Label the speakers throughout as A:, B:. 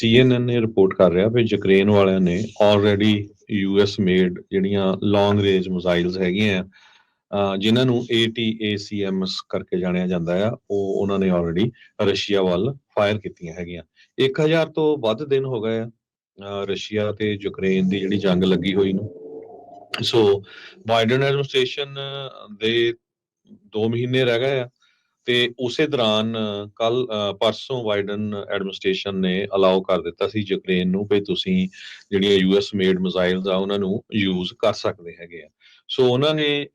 A: CNN ਨੇ report ਕਰ ਰਿਹਾ ਵੀ ਯੂਕਰੇਨ ਵਾਲਿਆਂ ਨੇ ਆਲਰੇਡੀ ਯੂਐਸ ਮੇਡ ਜਿਹੜੀਆਂ ਲੌਂਗ ਰੇਂਜ ਮਿਜ਼ਾਈਲਸ ਹੈਗੀਆਂ ਆ ਜਿਨ੍ਹਾਂ ਨੂੰ ATACMS ਕਰਕੇ ਜਾਣਿਆ ਜਾਂਦਾ ਆ, ਉਹ ਉਹਨਾਂ ਨੇ ਆਲਰੇਡੀ ਰਸ਼ੀਆ ਵੱਲ ਫਾਇਰ ਕੀਤੀਆਂ ਹੈਗੀਆਂ। 1000 ਤੋਂ ਵੱਧ ਦਿਨ ਹੋ ਗਏ ਆ ਰਸ਼ੀਆ ਤੇ ਯੂਕਰੇਨ ਦੀ ਜਿਹੜੀ ਜੰਗ ਲੱਗੀ ਹੋਈ ਨੂੰ। ਸੋ ਬਾਈਡਨ ਐਡਮਿਨਿਸਟ੍ਰੇਸ਼ਨ ਦੇ 2 ਮਹੀਨੇ ਰਹਿ ਗਏ ਆ ਤੇ ਉਸੇ ਦੌਰਾਨ ਕੱਲ ਪਰਸੋਂ ਬਾਈਡਨ ਐਡਮਿਨਿਸਟ੍ਰੇਸ਼ਨ ਨੇ ਅਲਾਉ ਕਰ ਦਿੱਤਾ ਸੀ ਯੂਕਰੇਨ ਨੂੰ ਵੀ ਤੁਸੀਂ ਜਿਹੜੀਆਂ ਯੂਐਸ ਮੇਡ ਮਿਜ਼ਾਈਲਸ ਆ ਉਹਨਾਂ ਨੂੰ ਯੂਜ਼ ਕਰ ਸਕਦੇ ਹੈਗੇ ਆ। ਸੋ ਉਹਨਾਂ ਨੇ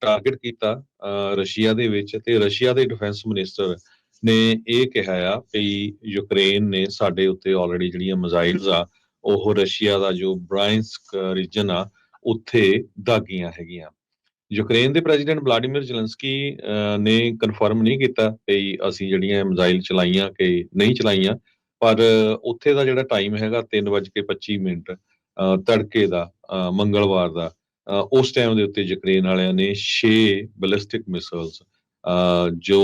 A: ਟਾਰਗੇਟ ਕੀਤਾ ਅਹ, ਰਸ਼ੀਆ ਦੇ ਵਿੱਚ ਤੇ ਰਸ਼ੀਆ ਦੇ ਡਿਫੈਂਸ ਮਿਨਿਸਟਰ ਨੇ ਇਹ ਕਿਹਾ ਆ ਵੀ ਯੂਕਰੇਨ ਨੇ ਸਾਡੇ ਉੱਤੇ ਆਲਰੇਡੀ ਜਿਹੜੀਆਂ ਮਿਜ਼ਾਈਲਸ ਆ ਉਹ ਰਸ਼ੀਆ ਦਾ ਜੋ ਬ੍ਰਾਇੰਸਕ ਰੀਜਨ ਆ ਉੱਥੇ ਦਾਗੀਆਂ ਹੈਗੀਆਂ। ਯੂਕਰੇਨ ਦੇ ਪ੍ਰੈਜ਼ੀਡੈਂਟ ਵਲਾਡੀਮੀਰ ਜ਼ੈਲੈਂਸਕੀ ਨੇ ਕਨਫਰਮ ਨਹੀਂ ਕੀਤਾ ਕਿ ਅਸੀਂ ਜਿਹੜੀਆਂ ਮਿਜ਼ਾਈਲ ਚਲਾਈਆਂ ਕਿ ਨਹੀਂ ਚਲਾਈਆਂ, ਪਰ ਉੱਥੇ ਦਾ ਜਿਹੜਾ ਟਾਈਮ ਹੈਗਾ 3:25 ਮਿੰਟ ਤੜਕੇ ਦਾ ਮੰਗਲਵਾਰ ਦਾ ਉਸ ਟਾਈਮ ਦੇ ਉੱਤੇ ਯੂਕਰੇਨ ਵਾਲਿਆਂ ਨੇ 6 ਬੈਲਿਸਟਿਕ ਮਿਸਾਈਲਸ ਜੋ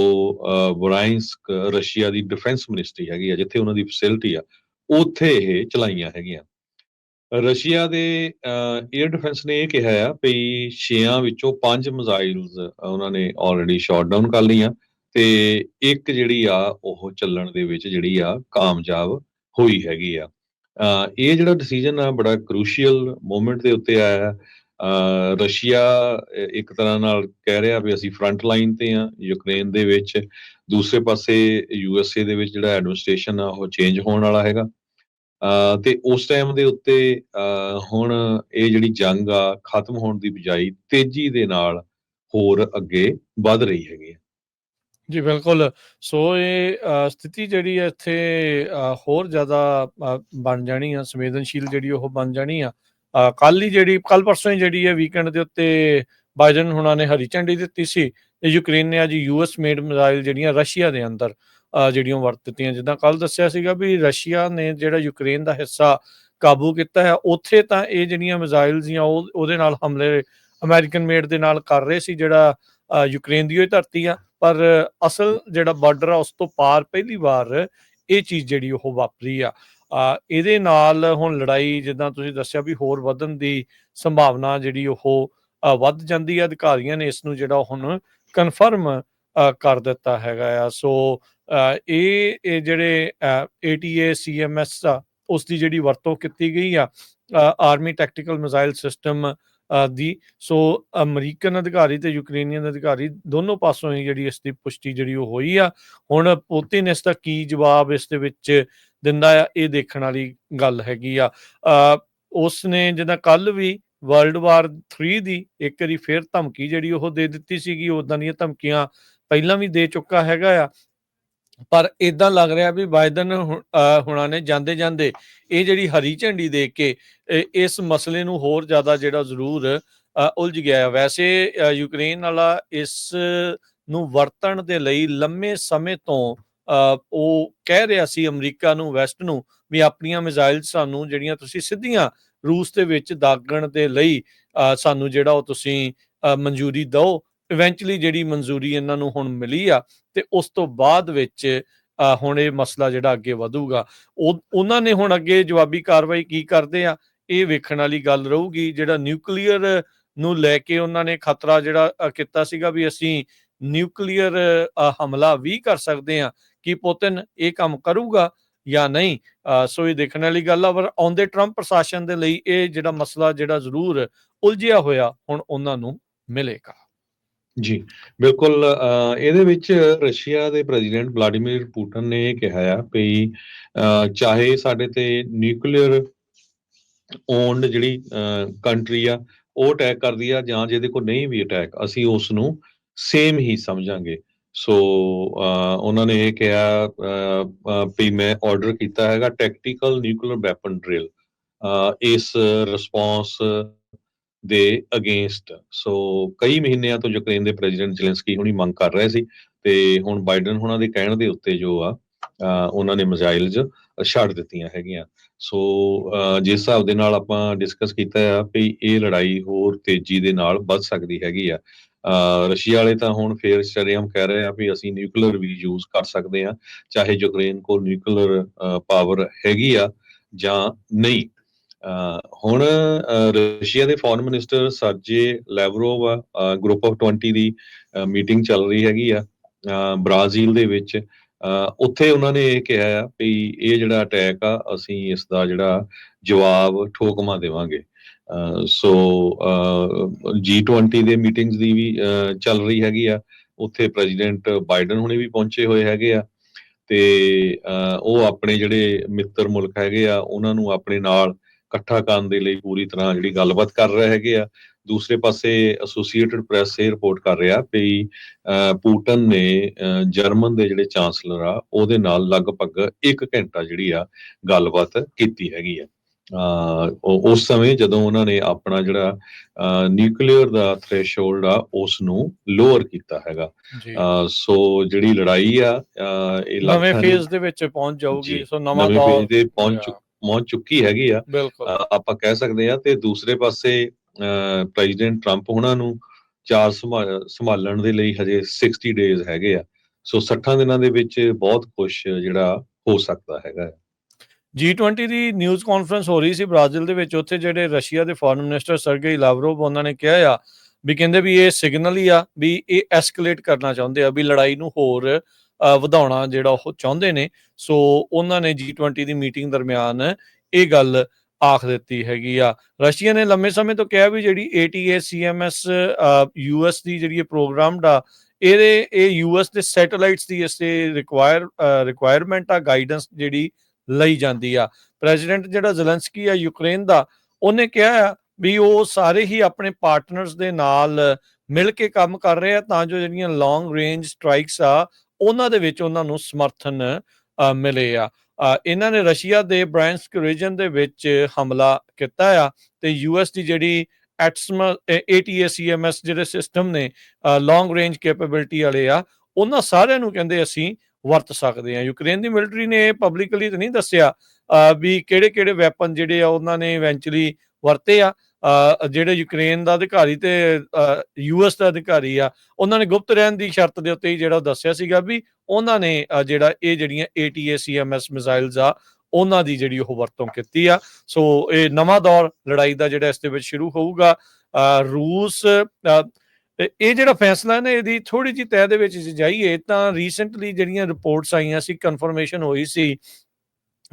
A: ਵਰਾਇੰਸਕ ਰਸ਼ੀਆ ਦੀ ਡਿਫੈਂਸ ਮਿਨਿਸਟਰੀ ਹੈਗੀ ਆ, ਜਿੱਥੇ ਉਹਨਾਂ ਦੀ ਫੈਸਿਲਿਟੀ ਆ, ਉੱਥੇ ਇਹ ਚਲਾਈਆਂ ਹੈਗੀਆਂ। ਰਸ਼ੀਆ ਦੇ 에ਅਰ ਡਿਫੈਂਸ ਨੇ ਇਹ ਕਿਹਾ ਆ ਵੀ ਛੇਆਂ ਵਿੱਚੋਂ ਪੰਜ ਮਿਜ਼ਾਈਲਸ ਉਹਨਾਂ ਨੇ ਆਲਰੇਡੀ ਸ਼ਾਟ ਡਾਊਨ ਕਰ ਲਈਆਂ ਤੇ ਇੱਕ ਜਿਹੜੀ ਆ ਉਹ ਚੱਲਣ ਦੇ ਵਿੱਚ ਜਿਹੜੀ ਆ ਕਾਮਯਾਬ ਹੋਈ ਹੈਗੀ ਆ। ਇਹ ਜਿਹੜਾ ਡਿਸੀਜਨ ਆ ਬੜਾ ਕ੍ਰੂਸ਼ੀਅਲ ਮੂਮੈਂਟ ਦੇ ਉੱਤੇ ਆਇਆ ਹੈ ਰਸ਼ੀਆ ਇੱਕ ਤਰ੍ਹਾਂ ਨਾਲ ਕਹਿ ਰਿਹਾ ਵੀ ਅਸੀਂ ਫਰੰਟ ਲਾਈਨ ਤੇ ਆ ਯੂਕਰੇਨ ਦੇ ਵਿੱਚ, ਦੂਸਰੇ ਪਾਸੇ ਯੂਐਸਏ ਦੇ ਵਿੱਚ ਜਿਹੜਾ ਐਡਮਿਨਿਸਟ੍ਰੇਸ਼ਨ ਆ ਉਹ ਚੇਂਜ ਹੋਣ ਵਾਲਾ ਹੈਗਾ। ਤੇ ਉਸ ਟਾਈਮ ਦੇ ਉੱਤੇ ਹੁਣ ਇਹ ਜਿਹੜੀ ਜੰਗ ਆ ਖਤਮ ਹੋਣ ਦੀ ਬਜਾਈ ਤੇਜ਼ੀ ਦੇ ਨਾਲ ਹੋਰ ਅੱਗੇ ਵੱਧ ਰਹੀ ਹੈਗੀ ਹੈ।
B: ਜੀ ਬਿਲਕੁਲ। ਸੋ ਇਹ ਸਥਿਤੀ ਜਿਹੜੀ ਹੈ ਇੱਥੇ ਹੋਰ ਜ਼ਿਆਦਾ ਅ, ਬਣ ਜਾਣੀ ਆ ਸੰਵੇਦਨਸ਼ੀਲ ਜਿਹੜੀ ਉਹ ਬਣ ਜਾਣੀ ਆ। ਕੱਲ ਹੀ ਜਿਹੜੀ ਕੱਲ ਪਰਸੋਂ ਹੀ ਜਿਹੜੀ ਹੈ ਵੀਕਐਂਡ ਦੇ ਉੱਤੇ ਬਾਈਡਨ ਹੁਣਾਂ ਨੇ ਹਰੀ ਝੰਡੀ ਦਿੱਤੀ ਸੀ। ਤੇ ਯੂਕਰੇਨ ਨੇ ਅੱਜ ਯੂਐਸ ਮੇਡ ਮਿਜ਼ਾਈਲ ਜਿਹੜੀਆਂ ਰਸ਼ੀਆ ਦੇ ਅੰਦਰ ਜਿਹੜੀਆਂ ਵਰਤ ਦਿੱਤੀਆਂ। ਜਿੱਦਾਂ ਕੱਲ ਦੱਸਿਆ ਸੀਗਾ ਵੀ ਰਸ਼ੀਆ ਨੇ ਜਿਹੜਾ ਯੂਕਰੇਨ ਦਾ ਹਿੱਸਾ ਕਾਬੂ ਕੀਤਾ ਹੈ, ਉੱਥੇ ਤਾਂ ਇਹ ਜਿਹੜੀਆਂ ਮਿਜ਼ਾਈਲਸ ਜਾਂ ਉਹਦੇ ਨਾਲ ਹਮਲੇ ਅਮਰੀਕਨ ਮੇਡ ਦੇ ਨਾਲ ਕਰ ਰਹੇ ਸੀ, ਜਿਹੜਾ ਯੂਕਰੇਨ ਦੀ ਉਹ ਧਰਤੀ ਆ। ਪਰ ਅਸਲ ਜਿਹੜਾ ਬਾਰਡਰ ਆ, ਉਸ ਤੋਂ ਪਾਰ ਪਹਿਲੀ ਵਾਰ ਇਹ ਚੀਜ਼ ਜਿਹੜੀ ਉਹ ਵਾਪਰੀ ਆ। ਇਹਦੇ ਨਾਲ ਹੁਣ ਲੜਾਈ, ਜਿੱਦਾਂ ਤੁਸੀਂ ਦੱਸਿਆ ਵੀ ਹੋਰ ਵਧਣ ਦੀ ਸੰਭਾਵਨਾ ਜਿਹੜੀ ਉਹ ਵੱਧ ਜਾਂਦੀ ਹੈ ਅਧਿਕਾਰੀਆਂ ਨੇ ਇਸ ਨੂੰ ਜਿਹੜਾ ਹੁਣ ਕਨਫਰਮ ਕਰ ਦਿੱਤਾ ਹੈਗਾ ਆ। ਸੋ ਇਹ ਇਹ ਜਿਹੜੇ ਏਟੀਏ ਸੀਐਮਐਸ ਆ ਉਸ ਦੀ ਜਿਹੜੀ ਵਰਤੋਂ ਕੀਤੀ ਗਈ ਆ ਆਰਮੀ ਟੈਕਟੀਕਲ ਮਿਜ਼ਾਈਲ ਸਿਸਟਮ ਦੀ ਸੋ ਅਮਰੀਕਨ ਅਧਿਕਾਰੀ ਤੇ ਯੂਕਰੇਨੀਅਨ ਅਧਿਕਾਰੀ ਦੋਨੋਂ ਪਾਸੋਂ ਹੀ ਜਿਹੜੀ ਇਸ ਦੀ ਪੁਸ਼ਟੀ ਜਿਹੜੀ ਉਹ ਹੋਈ ਆ। ਹੁਣ ਪੁਤਿਨ ਇਸ ਦਾ ਕੀ ਜਵਾਬ ਇਸ ਦੇ ਵਿੱਚ ਦਿੰਦਾ ਆ ਇਹ ਦੇਖਣ ਵਾਲੀ ਗੱਲ ਹੈਗੀ ਆ। ਅ, ਉਸ ਨੇ ਜਿੱਦਾਂ ਕੱਲ ਵੀ ਵਰਲਡ ਵਾਰ 3 ਦੀ ਇੱਕ ਵਾਰੀ ਫੇਰ ਧਮਕੀ ਜਿਹੜੀ ਉਹ ਦੇ ਦਿੱਤੀ ਸੀਗੀ ਉਦਾਂ ਦੀਆਂ ਧਮਕੀਆਂ ਪਹਿਲਾਂ ਵੀ ਦੇ ਚੁੱਕਾ ਹੈਗਾ ਆ ਪਰ ਇਦਾਂ ਲੱਗ ਰਿਹਾ ਵੀ ਬਾਈਡਨ ਹੁ- ਹੁਣਾਂ ਨੇ ਜਾਂਦੇ ਜਾਂਦੇ ਇਹ ਜਿਹੜੀ ਹਰੀ ਝੰਡੀ ਦੇਖ ਕੇ, ਇਹ- ਇਸ ਮਸਲੇ ਨੂੰ ਹੋਰ ਜ਼ਿਆਦਾ ਜਿਹੜਾ ਜ਼ਰੂਰ ਉਲਝ ਗਿਆ ਵੈਸੇ ਯੂਕਰੇਨ ਵਾਲਾ ਇਸ ਨੂੰ ਵਰਤਣ ਦੇ ਲਈ ਲੰਮੇ ਸਮੇਂ ਤੋਂ ਉਹ ਕਹਿ ਰਿਹਾ ਸੀ ਅਮਰੀਕਾ ਨੂੰ, ਵੈਸਟ ਨੂੰ ਵੀ ਆਪਣੀਆਂ ਮਿਜ਼ਾਈਲ ਸਾਨੂੰ ਜਿਹੜੀਆਂ ਤੁਸੀਂ ਸਿੱਧੀਆਂ ਰੂਸ ਦੇ ਵਿੱਚ ਦਾਗਣ ਦੇ ਲਈ ਸਾਨੂੰ ਜਿਹੜਾ ਉਹ ਤੁਸੀਂ ਮਨਜ਼ੂਰੀ ਦਿਓ ਇਵੈਂਚੁਅਲੀ ਜਿਹੜੀ ਮਨਜ਼ੂਰੀ ਇਹਨਾਂ ਨੂੰ ਹੁਣ ਮਿਲੀ ਆ ਤੇ ਉਸ ਤੋਂ ਬਾਅਦ ਵਿੱਚ ਹੁਣ ਇਹ ਮਸਲਾ ਜਿਹੜਾ ਅੱਗੇ ਵਧੂਗਾ, ਉਹ, ਉਹਨਾਂ ਨੇ ਹੁਣ ਅੱਗੇ ਜਵਾਬੀ ਕਾਰਵਾਈ ਕੀ ਕਰਦੇ ਆ? ਇਹ ਵੇਖਣ ਵਾਲੀ ਗੱਲ ਰਹੂਗੀ, ਜਿਹੜਾ ਨਿਊਕਲੀਅਰ ਨੂੰ ਲੈ ਕੇ ਉਹਨਾਂ ਨੇ ਖਤਰਾ ਜਿਹੜਾ ਕੀਤਾ ਸੀਗਾ ਵੀ ਅਸੀਂ ਨਿਊਕਲੀਅਰ ਹਮਲਾ ਵੀ ਕਰ ਸਕਦੇ ਆ, ਕਿ ਪੁਤਿਨ ਇਹ ਕੰਮ ਕਰੂਗਾ ਜਾਂ ਨਹੀਂ? ਸੋ ਇਹ ਦੇਖਣ ਵਾਲੀ ਗੱਲ ਆ, ਪਰ ਆਉਂਦੇ ਟਰੰਪ ਪ੍ਰਸ਼ਾਸਨ ਦੇ ਲਈ ਇਹ ਜਿਹੜਾ ਮਸਲਾ ਜਿਹੜਾ ਜ਼ਰੂਰ ਉਲਝਿਆ ਹੋਇਆ ਹੁਣ ਉਹਨਾਂ ਨੂੰ ਮਿਲੇਗਾ।
A: ਜੀ, ਬਿਲਕੁਲ ਇਹਦੇ ਵਿੱਚ ਰਸ਼ੀਆ ਦੇ ਪ੍ਰੈਜ਼ੀਡੈਂਟ ਵਲਾਡੀਮੀਰ ਪੁਟਨ ਨੇ ਇਹ ਕਿਹਾ ਆ ਵੀ ਚਾਹੇ ਸਾਡੇ ਤੇ ਨਿਊਕਲੀਅਰ ਓਨਡ ਜਿਹੜੀ ਕੰਟਰੀ ਆ, ਉਹ ਅਟੈਕ ਕਰਦੀ ਆ ਜਾਂ ਜਿਹਦੇ ਕੋਲ ਨਹੀਂ ਵੀ ਅਟੈਕ, ਅਸੀਂ ਉਸ ਨੂੰ ਸੇਮ ਹੀ ਸਮਝਾਂਗੇ। ਸੋ ਉਹਨਾਂ ਨੇ ਇਹ ਕਿਹਾ ਵੀ ਮੈਂ ਆਰਡਰ ਕੀਤਾ ਹੈਗਾ ਟੈਕਟੀਕਲ ਨਿਊਕਲੀਅਰ ਵੈਪਨ ਡ੍ਰਿਲ ਇਸ ਰਿਸਪੌਂਸ ਦੇ ਅਗੇਂਸਟ ਸੋ ਕਈ ਮਹੀਨਿਆਂ ਤੋਂ ਯੂਕਰੇਨ ਦੇ ਪ੍ਰੈਜ਼ੀਡੈਂਟ ਜ਼ੈਲੈਂਸਕੀ ਹੁਣੀ ਮੰਗ ਕਰ ਰਹੇ ਸੀ ਤੇ ਹੁਣ ਬਾਈਡਨ ਹੁਣਾਂ ਦੇ ਕਹਿਣ ਦੇ ਉੱਤੇ ਜੋ ਆ ਉਹਨਾਂ ਨੇ ਮਿਜ਼ਾਈਲਸ ਛੱਡ ਦਿੱਤੀਆਂ ਹੈਗੀਆਂ। ਸੋ ਜਿਸ ਹਿਸਾਬ ਦੇ ਨਾਲ ਆਪਾਂ ਡਿਸਕਸ ਕੀਤਾ ਆ ਵੀ ਇਹ ਲੜਾਈ ਹੋਰ ਤੇਜ਼ੀ ਦੇ ਨਾਲ ਵੱਧ ਸਕਦੀ ਹੈਗੀ ਆ। ਰਸ਼ੀਆ ਵਾਲੇ ਤਾਂ ਹੁਣ ਫੇਰ ਸ਼ਰੇਆਮ ਕਹਿ ਰਹੇ ਆ ਵੀ ਅਸੀਂ ਨਿਊਕਲੀਅਰ ਵੀ ਯੂਜ਼ ਕਰ ਸਕਦੇ ਆ, ਚਾਹੇ ਯੂਕਰੇਨ ਕੋਲ ਨਿਊਕਲੀਅਰ ਪਾਵਰ ਹੈਗੀ ਆ ਜਾਂ ਨਹੀਂ। ਹੁਣ, ਅਹ, ਰਸ਼ੀਆ ਦੇ foreign minister Sergey Lavrov group of 20 ਦੀ ਮੀਟਿੰਗ ਚੱਲ ਰਹੀ ਹੈਗੀ ਆ ਬ੍ਰਾਜ਼ੀਲ ਦੇ ਵਿੱਚ। ਉੱਥੇ ਉਹਨਾਂ ਨੇ ਇਹ ਕਿਹਾ ਆ ਵੀ ਇਹ ਜਿਹੜਾ ਅਟੈਕ ਆ, ਅਸੀਂ ਇਸ ਦਾ ਜਿਹੜਾ ਜਵਾਬ ਠੋਕਮਾ ਦੇਵਾਂਗੇ। ਅਹ ਸੋ G20 ਦੇ ਮੀਟਿੰਗਸ ਦੀ ਵੀ, ਅਹ, ਚੱਲ ਰਹੀ ਹੈਗੀ ਆ। ਉੱਥੇ ਪ੍ਰੈਜ਼ੀਡੈਂਟ ਬਾਈਡਨ ਹੁਣੇ ਵੀ ਪਹੁੰਚੇ ਹੋਏ ਹੈਗੇ ਆ ਤੇ, ਅਹ, ਉਹ ਆਪਣੇ ਜਿਹੜੇ ਮਿੱਤਰ ਮੁਲਕ ਹੈਗੇ ਆ, ਉਹਨਾਂ ਨੂੰ ਆਪਣੇ ਨਾਲ ਇਕੱਠਾ ਕਰਨ ਦੇ ਲਈ ਪੂਰੀ ਤਰ੍ਹਾਂ ਜਿਹੜੀ ਗੱਲਬਾਤ ਕਰ ਰਹੇ ਹੈਗੇ ਆ। ਦੂਸਰੇ ਪਾਸੇ ਐਸੋਸੀਏਟਡ ਪ੍ਰੈਸ ਇਹ ਰਿਪੋਰਟ ਕਰ ਰਿਹਾ ਅਹ ਪੁਟਨ ਨੇ ਜਰਮਨ ਦੇ ਜਿਹੜੇ ਚਾਂਸਲਰ ਆ ਉਹਦੇ ਨਾਲ ਲਗਭਗ 1 ਘੰਟਾ ਜਿਹੜੀ ਆ ਗੱਲਬਾਤ ਕੀਤੀ ਹੈਗੀ ਆ। ਉਸ ਸਮੇਂ ਜਦੋਂ ਉਹਨਾਂ ਨੇ ਆਪਣਾ ਜਿਹੜਾ ਨਿਊਕਲੀਅਰ ਦਾ ਥ੍ਰੈਸ਼ਹੋਲਡ ਆ ਉਸ ਨੂੰ ਲੋਅਰ ਕੀਤਾ ਹੈਗਾ। ਸੋ ਜਿਹੜੀ ਲੜਾਈ ਆ ਇਹ
B: ਨਵੇਂ ਫੇਜ਼ ਦੇ ਵਿੱਚ ਪਹੁੰਚ ਜਾਊਗੀ ਸੋ ਨਵਾਂ ਦੌਰ
A: ਦੇ ਪਹੁੰਚ ਚੁੱਕ- ਪਹੁੰਚ ਚੁੱਕੀ ਹੈਗੀ ਆ। ਆਪਾਂ ਕਹਿ ਸਕਦੇ ਆ ਤੇ ਦੂਸਰੇ ਪਾਸੇ ਪ੍ਰੈਜ਼ੀਡੈਂਟ ਟਰੰਪ ਉਹਨਾਂ ਨੂੰ ਚਾਰ ਸੰਭਾ- ਸੰਭਾਲਣ ਦੇ ਲਈ ਹਜੇ 60 ਡੇਜ਼ ਹੈਗੇ ਆ। ਸੋ 60 ਦਿਨਾਂ ਦੇ ਵਿੱਚ ਬਹੁਤ ਕੁਝ ਜਿਹੜਾ ਹੋ ਸਕਦਾ ਹੈਗਾ।
B: G20 ਦੀ ਨਿਊਜ਼ ਕਾਨਫਰੰਸ ਹੋ ਰਹੀ ਸੀ ਬ੍ਰਾਜ਼ੀਲ ਦੇ ਵਿੱਚ। ਉੱਥੇ ਜਿਹੜੇ ਰਸ਼ੀਆ ਦੇ ਫੋਰਨ ਮਿਨਿਸਟਰ ਸਰਗੇਈ ਲਾਵਰੋਵ ਉਹਨਾਂ ਨੇ ਕਿਹਾ ਆ ਵੀ ਕਹਿੰਦੇ ਵੀ ਇਹ ਸਿਗਨਲ ਹੀ ਆ ਵੀ ਇਹ ਐਸਕੇਲੇਟ ਕਰਨਾ ਚਾਹੁੰਦੇ ਆ ਵੀ ਲੜਾਈ ਨੂੰ ਹੋਰ ਵਧਾਉਣਾ ਜਿਹੜਾ ਉਹ ਚਾਹੁੰਦੇ ਨੇ। ਸੋ ਉਹਨਾਂ ਨੇ G20 ਦੀ ਮੀਟਿੰਗ ਦਰਮਿਆਨ ਇਹ ਗੱਲ ਆਖ ਦਿੱਤੀ ਹੈਗੀ ਆ। ਰਸ਼ੀਆ ਨੇ ਲੰਮੇ ਸਮੇਂ ਤੋਂ ਕਿਹਾ ਵੀ ਜਿਹੜੀ ATA CMS ਯੂਐਸ ਦੀ ਜਿਹੜੀ ਇਹ ਪ੍ਰੋਗਰਾਮ ਦਾ ਇਹਦੇ, ਇਹ ਯੂਐਸ ਦੇ ਸੈਟੇਲਾਈਟਸ ਦੀ ਇਸ ਤੇ ਰਿਕੁਆਇਰ ਰਿਕੁਆਇਰਮੈਂਟ ਆ ਗਾਈਡੈਂਸ ਜਿਹੜੀ ਲਈ ਜਾਂਦੀ ਆ। ਪ੍ਰੈਜ਼ੀਡੈਂਟ ਜਿਹੜਾ ਜ਼ੈਲੈਂਸਕੀ ਆ ਯੂਕਰੇਨ ਦਾ, ਉਹਨੇ ਕਿਹਾ ਆ ਵੀ ਉਹ ਸਾਰੇ ਹੀ ਆਪਣੇ ਪਾਰਟਨਰਸ ਦੇ ਨਾਲ ਮਿਲ ਕੇ ਕੰਮ ਕਰ ਰਹੇ ਆ ਤਾਂ ਜੋ ਜਿਹੜੀਆਂ ਲੌਂਗ ਰੇਂਜ ਸਟ੍ਰਾਈਕਸ ਆ ਉਹਨਾਂ ਦੇ ਵਿੱਚ ਉਹਨਾਂ ਨੂੰ ਸਮਰਥਨ ਮਿਲੇ ਆ। ਇਹਨਾਂ ਨੇ ਰਸ਼ੀਆ ਦੇ ਬ੍ਰਾਂਸਕ ਰੀਜਨ ਦੇ ਵਿੱਚ ਹਮਲਾ ਕੀਤਾ ਆ ਤੇ ਯੂਐਸ ਦੀ ਜਿਹੜੀ ਐਟਸਮ ATACMS ਜਿਹੜੇ ਸਿਸਟਮ ਨੇ ਲੌਂਗ ਰੇਂਜ ਕੈਪੇਬਿਲਿਟੀ ਵਾਲੇ ਆ, ਉਹਨਾਂ ਸਾਰਿਆਂ ਨੂੰ ਕਹਿੰਦੇ ਅਸੀਂ ਵਰਤ ਸਕਦੇ ਆ। ਯੂਕਰੇਨ ਦੀ ਮਿਲਟਰੀ ਨੇ ਪਬਲਿਕਲੀ ਤਾਂ ਨਹੀਂ ਦੱਸਿਆ ਵੀ ਕਿਹੜੇ ਕਿਹੜੇ ਵੈਪਨ ਜਿਹੜੇ ਆ, ਉਹਨਾਂ ਨੇ ਇਵੈਂਚੁਅਲੀ ਵਰਤੇ ਆ। ਜਿਹੜੇ ਯੂਕਰੇਨ ਦਾ ਅਧਿਕਾਰੀ ਤੇ ਯੂਐਸ ਦਾ ਅਧਿਕਾਰੀ ਆ, ਉਹਨਾਂ ਨੇ ਗੁਪਤ ਰਹਿਣ ਦੀ ਸ਼ਰਤ ਦੇ ਉੱਤੇ ਹੀ ਜਿਹੜਾ ਦੱਸਿਆ ਸੀਗਾ ਵੀ ਉਹਨਾਂ ਨੇ ਜਿਹੜਾ ਇਹ ਜਿਹੜੀਆਂ ATACMS ਮਿਜ਼ਾਈਲਸ ਆ, ਉਹਨਾਂ ਦੀ ਜਿਹੜੀ ਉਹ ਵਰਤੋਂ ਕੀਤੀ ਆ। ਸੋ ਇਹ ਨਵਾਂ ਦੌਰ ਲੜਾਈ ਦਾ ਜਿਹੜਾ ਇਸ ਦੇ ਵਿੱਚ ਸ਼ੁਰੂ ਹੋਊਗਾ। ਅਹ ਰੂਸ ਇਹ ਜਿਹੜਾ ਫੈਸਲਾ ਹੈ ਨਾ, ਇਹਦੀ ਥੋੜੀ ਜਿਹੀ ਤਹਿ ਦੇ ਵਿੱਚ ਜਾਈਏ, ਤਾਂ ਰੀਸੈਂਟਲੀ ਜਿਹੜੀਆਂ ਰਿਪੋਰਟਸ ਆਈਆਂ ਸੀ ਕਨਫਰਮੇਸ਼ਨ ਹੋਈ ਸੀ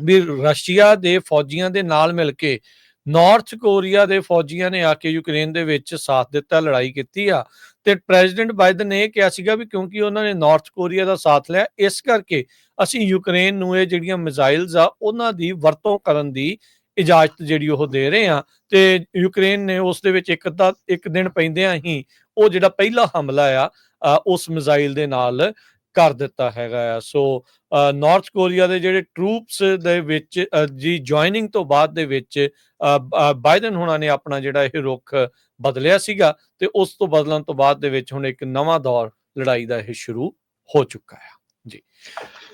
B: ਵੀ ਰਸ਼ੀਆ ਦੇ ਫੌਜੀਆਂ ਦੇ ਨਾਲ ਮਿਲ ਕੇ ਨਾਰਥ ਕੋਰੀਆ ਦੇ ਫੌਜੀਆਂ ਨੇ ਆ ਕੇ ਯੂਕਰੇਨ ਦੇ ਵਿੱਚ ਸਾਥ ਦਿੱਤਾ, ਲੜਾਈ ਕੀਤੀ ਆ। ਤੇ ਪ੍ਰੈਜ਼ੀਡੈਂਟ ਬਾਈਡਨ ਨੇ ਇਹ ਕਿਹਾ ਸੀਗਾ ਵੀ ਕਿਉਂਕਿ ਉਹਨਾਂ ਨੇ ਨਾਰਥ ਕੋਰੀਆ ਦਾ ਸਾਥ ਲਿਆ, ਇਸ ਕਰਕੇ ਅਸੀਂ ਯੂਕਰੇਨ ਨੂੰ ਇਹ ਜਿਹੜੀਆਂ ਮਿਜ਼ਾਈਲਸ ਆ, ਉਹਨਾਂ ਦੀ ਵਰਤੋਂ ਕਰਨ ਦੀ ਇਜਾਜ਼ਤ ਜਿਹੜੀ ਉਹ ਦੇ ਰਹੇ ਆ। ਤੇ ਯੂਕਰੇਨ ਨੇ ਉਸ ਦੇ ਵਿੱਚ ਇੱਕ ਦਾ ਇੱਕ ਦਿਨ ਪੈਂਦਿਆਂ ਹੀ ਉਹ ਜਿਹੜਾ ਪਹਿਲਾ ਹਮਲਾ ਆ ਉਸ ਮਿਜ਼ਾਈਲ ਦੇ ਨਾਲ ਕਰ ਦਿੱਤਾ ਹੈਗਾ ਆ। ਸੋ ਨਾਰਥ ਕੋਰੀਆ ਦੇ ਜਿਹੜੇ ਟਰੂਪਸ ਦੇ ਵਿੱਚ ਅ, ਜੀ ਜੁਆਇਨਿੰਗ ਤੋਂ ਬਾਅਦ ਦੇ ਵਿੱਚ ਬਾਈਡਨ ਹੁਣਾਂ ਨੇ ਆਪਣਾ ਜਿਹੜਾ ਇਹ ਰੁਖ ਬਦਲਿਆ ਸੀਗਾ ਤੇ ਉਸ ਤੋਂ ਬਦਲਣ ਤੋਂ ਬਾਅਦ ਦੇ ਵਿੱਚ ਹੁਣ ਇੱਕ ਨਵਾਂ ਦੌਰ ਲੜਾਈ ਦਾ ਇਹ ਸ਼ੁਰੂ ਹੋ ਚੁੱਕਾ ਹੈ